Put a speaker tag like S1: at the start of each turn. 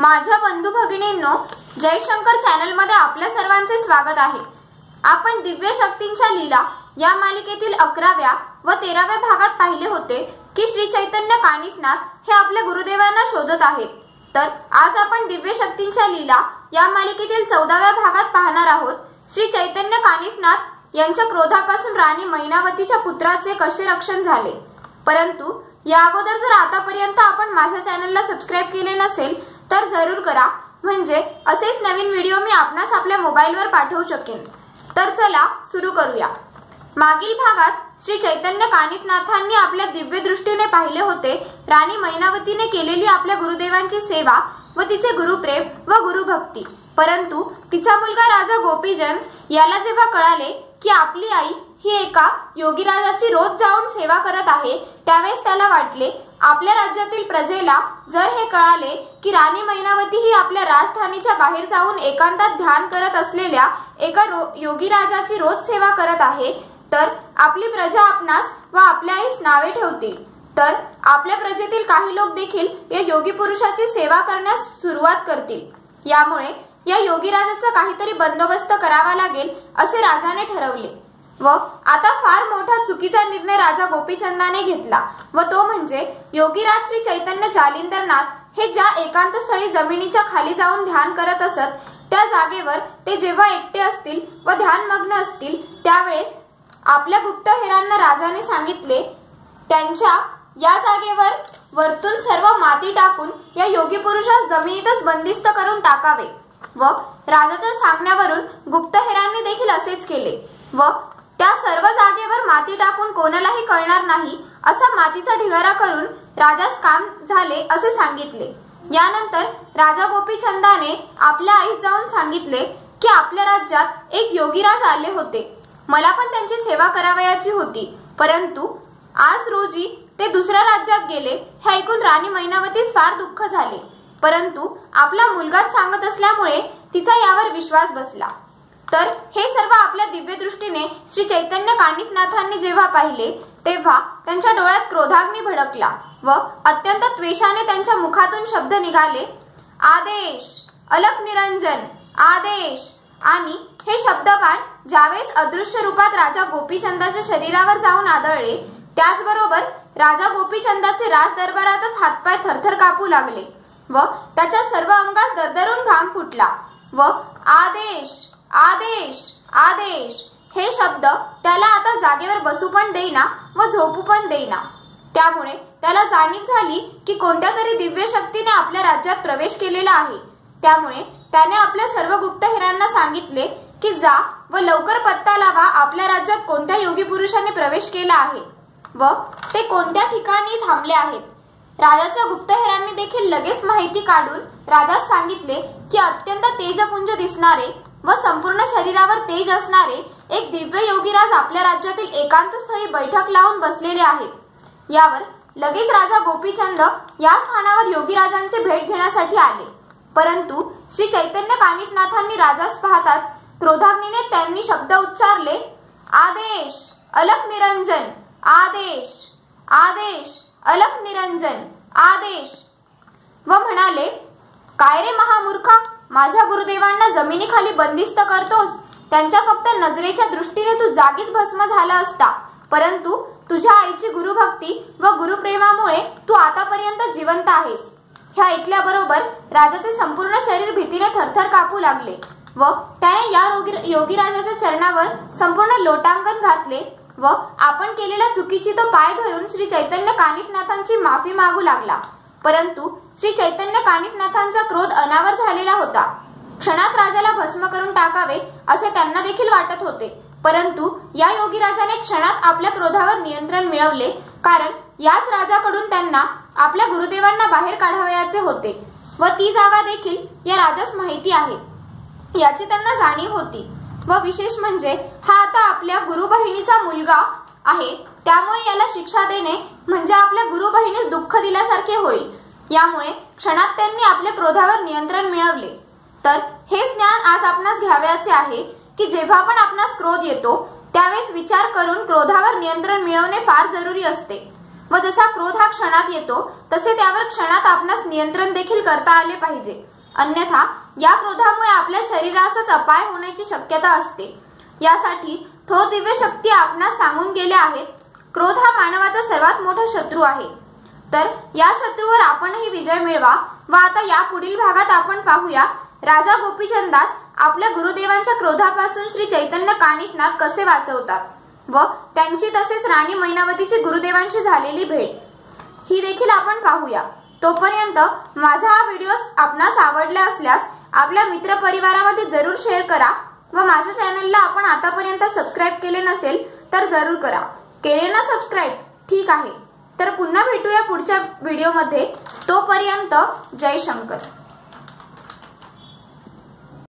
S1: माझ्या बंधू भगिनींनो जयशंकर चॅनलमध्ये आपल्या सर्वांचे स्वागत आहे. आपण दिव्य शक्तींच्या लीला या मालिकेतील अकराव्या व तेराव्या भागात पाहिले होते की श्री चैतन्य कानिफनाथ हे आपल्या गुरुदेवांना शोधत आहेत. तर आज आपण दिव्य शक्तींच्या लीला या मालिकेतील चौदाव्या भागात पाहणार आहोत. श्री चैतन्य कानिफनाथ यांच्या क्रोधापासून राणी मैनावतीच्या पुत्राचे कसे रक्षण झाले? परंतु या अगोदर जर आतापर्यंत आपण माझ्या चॅनलला सबस्क्राईब केले नसेल तर जरूर करा. म्हणजे असेच नवीन व्हिडिओ मी आपणास आपल्या मोबाईलवर पाठवू शकेन. तर चला सुरू करूया. मागील भागात श्री चैतन्य कानिफनाथांनी आपल्या दिव्य दृष्टीने पाहिले होते. राणी मैनावतीने केलेली आपल्या गुरुदेवांची सेवा व तिचे गुरुप्रेम व गुरुभक्ती. परंतु तिचा मुलगा राजा गोपीजन याला जेव्हा कळाले की आपली आई ही एका योगीराजाची रोज जाऊन सेवा करत आहे. त्यावेळेस त्याला वाटले आपल्या राज्यातील प्रजेला जर हे कळाले की राणी मैनावती ही आपल्या राजधानीच्या बाहेर जाऊन एकांतात ध्यान करत असलेल्या एका योगीराजाची रोज सेवा करत आहे तर आपली प्रजा आपणास व आपल्या आईस नावे ठेवतील. तर आपल्या प्रजेतील काही लोक देखील या योगी पुरुषाची सेवा करण्यास सुरुवात करतील. यामुळे या योगीराजाचा काहीतरी बंदोबस्त करावा लागेल असे राजाने ठरवले. व आता फार मोठा चुकीचा निर्णय राजा गोपीचंदाने घेतला. व तो म्हणजे योगीराज श्री चैतन्य जालिंदरनाथ हे ज्या एकांत स्थळी जमिनीच्या खाली जाऊन ध्यान करत असत त्या जागेवर ते जेव्हा एकटे असतील व ध्यानमग्न असतील त्यावेळेस आपल्या गुप्तहेरांना राजाने सांगितले त्यांच्या या जागेवर वरतून सर्व माती टाकून या योगी पुरुषास जमिनीतच बंदिस्त करून टाकावे. व राजाच्या सांगण्यावरून गुप्तहेरांनी देखील असेच केले. व त्या सर्व जागेवर माती टाकून कोणालाही कळणार नाही असा मातीचा ढिगारा करून राजास काम झाले असे सांगितले. यानंतर राजा गोपीचंदाने आपल्या आईस जाऊन सांगितले की आपल्या राज्यात एक योगीराज आले होते. मला पण त्यांची सेवा करावयाची होती परंतु आज रोजी ते दुसऱ्या राज्यात गेले हे ऐकून राणी मैनावतीस फार दुःख झाले. परंतु आपला मुलगाच सांगत असल्यामुळे तिचा यावर विश्वास बसला. तर हे सर्व आपल्या दिव्य दृष्टीने श्री चैतन्य कानिफनाथांनी जेव्हा पाहिले तेव्हा त्यांच्या डोळ्यात क्रोधाग्नी भडकला व अत्यंत त्वेषाने त्यांच्या मुखातून शब्द निघाले आदेश अलक निरंजन आदेश. आणि हे शब्दबाण ज्यावेळेस अदृश्य रूपात राजा गोपीचंदाच्या शरीरावर जाऊन आदळले त्याचबरोबर राजा गोपीचंदाचे राज दरबारातच हातपाय थरथर कापू लागले व त्याच्या सर्व अंगास दरदरून घाम फुटला व आदेश आदेश आदेश. हे शब्द त्याला आता जागेवर बसू पण देईना व झोपू पण देईना. त्यामुळे त्याला जाणीव झाली की कोणत्या तरी दिव्य शक्तीने आपल्या राज्यात प्रवेश केलेला आहे. त्यामुळे त्याने आपल्या सर्व गुप्तहेरांना सांगितले की जा व लवकर पत्ता लावा आपल्या राज्यात कोणत्या योगी पुरुषाने प्रवेश केला आहे व ते कोणत्या ठिकाणी थांबले आहेत. राजाच्या गुप्तहेरांनी देखील लगेच माहिती काढून राजास सांगितले की अत्यंत तेजपुंज दिसणारे व संपूर्ण शरीरावर तेज असणारे एक दिव्य योगीराज आपल्या राज्यातील एकांत स्थळी बैठक लावून बसलेले आहेत. यावर लगेच राजा गोपीचंद या स्थानावर योगीराजांचे भेट घेण्यासाठी आले. परंतु श्री चैतन्य कानिकनाथांनी राजास पाहताच क्रोधाग्नीने त्यांनी शब्द उच्चारले आदेश अलक निरंजन आदेश आदेश अलक निरंजन आदेश. व म्हणाले काय रे महामूर्खा? माझ्या गुरुदेवांना जमिनीखाली बंदिस्त करतोस. त्यांच्या फक्त नजरेच्या दृष्टीने तू जागीच भस्म झाला असता. परंतु तुझ्या आईची गुरुभक्ती व गुरुप्रेमामुळे तू आतापर्यंत जिवंत आहेस. ह्या ऐकल्याबरोबर राजाचे संपूर्ण शरीर भीतीने थरथर कापू लागले व त्याने या योगी राजाच्या चरणावर संपूर्ण लोटांगण घातले व आपण केलेल्या चुकीची तो पाय धरून श्री चैतन्य कानिफनाथांची माफी मागू लागला. परंतु श्री चैतन्य कानिफनाथांचा क्रोध अनावर झालेला होता. क्षणात राजाला भस्म करून टाकावे असे त्यांना देखील वाटत होते. परंतु या योगी राजाने क्षणात आपल्या क्रोधावर नियंत्रण मिळवले कारण याच राजाकडून त्यांना आपल्या गुरुदेवांना बाहेर काढावयाचे होते व ती जागा देखील या राजास माहिती आहे. याची त्यांना जाणीव होती व विशेष म्हणजे हा आता आपल्या गुरु बहिणीचा मुलगा आहे त्यामुळे याला शिक्षा देणे म्हणजे आपल्या गुरु बहिणीस दुःख दिल्यासारखे होईल. यामुळे क्षणात त्यांनी आपल्या क्रोधावर नियंत्रण मिळवले. तर हे ज्ञान आज आपणास घ्यावयाचे आहे की जेव्हा पण आपणास क्रोध येतो त्यावेळेस विचार करून क्रोधावर नियंत्रण मिळवणे फार जरुरी असते. व जसा क्रोध हा क्षणात येतो तसे त्यावर क्षणात आपणास नियंत्रण देखील करता आले पाहिजे. अन्यथा या क्रोधामुळे आपल्या शरीरासच अपाय होण्याची शक्यता असते. यासाठी थोर दिव्य शक्ती आपणास सांगून गेल्या आहेत क्रोध हा मानवाचा सर्वात मोठा शत्रू आहे. तर या शत्रूवर आपणही विजय मिळवा व आता या पुढील भागात आपण पाहूया. राजा गोपीचंदास आपल्या गुरुदेवांच्या क्रोधापासून श्री चैतन्य कानिफनाथ कसे वाचवतात व त्यांची तसेच राणी मैनावतीची गुरुदेवांशी झालेली भेट. ही देखील आपण पाहूया. तोपर्यंत माझा हा व्हिडिओ आपणास आवडला असल्यास आपल्या मित्र परिवारामध्ये जरूर शेअर करा व माझ्या चॅनलला आपण आतापर्यंत सबस्क्राईब केले नसेल तर जरूर करा. केले ना सबस्क्राईब? ठीक आहे. तर पुन्हा भेटूया पुढच्या व्हिडिओमध्ये तोपर्यंत जय शंकर.